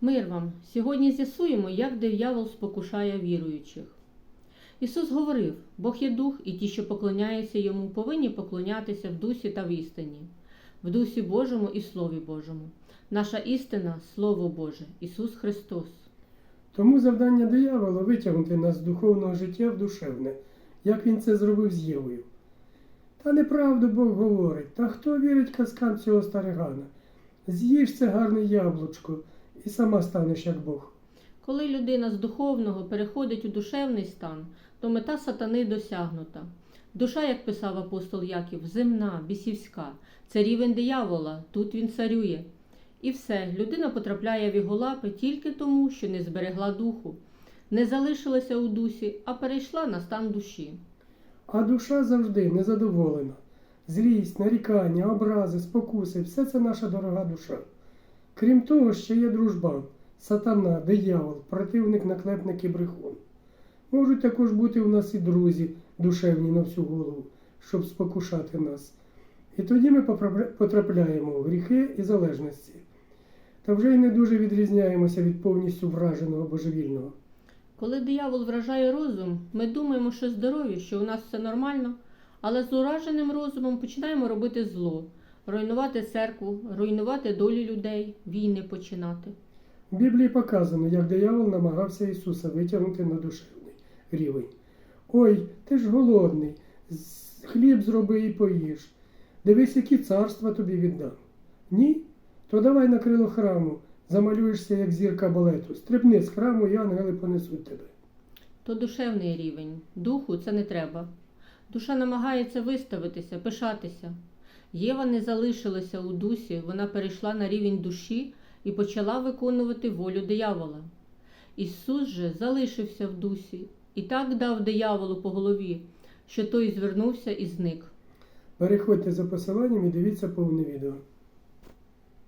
Мир вам! Сьогодні з'ясуємо, як диявол спокушає віруючих. Ісус говорив: Бог є дух, і ті, що поклоняються йому, повинні поклонятися в дусі та в істині, в дусі Божому і Слові Божому. Наша істина Слово Боже, Ісус Христос. Тому завдання диявола витягнути нас з духовного життя в душевне, як він це зробив з Євою. Та неправду Бог говорить, та хто вірить казкам цього старигана? З'їж це гарне яблучко, і сама станеш як Бог. Коли людина з духовного переходить у душевний стан, то мета сатани досягнута. Душа, як писав апостол Яків, земна, бісівська, це рівень диявола, тут він царює. І все, людина потрапляє в його лапи тільки тому, що не зберегла духу, не залишилася у дусі, а перейшла на стан душі. А душа завжди незадоволена. Злість, нарікання, образи, спокуси все це наша дорога душа. Крім того, ще є дружбан, сатана, диявол, противник, наклепник і брехун. Можуть також бути у нас і друзі, душевні на всю голову, щоб спокушати нас. І тоді ми потрапляємо в гріхи і залежності. Та вже й не дуже відрізняємося від повністю враженого божевільного. Коли диявол вражає розум, ми думаємо, що здорові, що у нас все нормально, але з ураженим розумом починаємо робити зло, руйнувати церкву, руйнувати долі людей, війни починати. В Біблії показано, як диявол намагався Ісуса витягнути на душевний рівень. Ой, ти ж голодний, хліб зроби і поїж. Дивись, які царства тобі віддам. Ні? То давай на крило храму, замалюєшся, як зірка балету. Стрибни з храму, і ангели понесуть тебе. То душевний рівень, духу це не треба. Душа намагається виставитися, пишатися. Єва не залишилася у дусі, вона перейшла на рівень душі і почала виконувати волю диявола. Ісус же залишився в дусі і так дав дияволу по голові, що той звернувся і зник. Переходьте за посиланням і дивіться повне відео.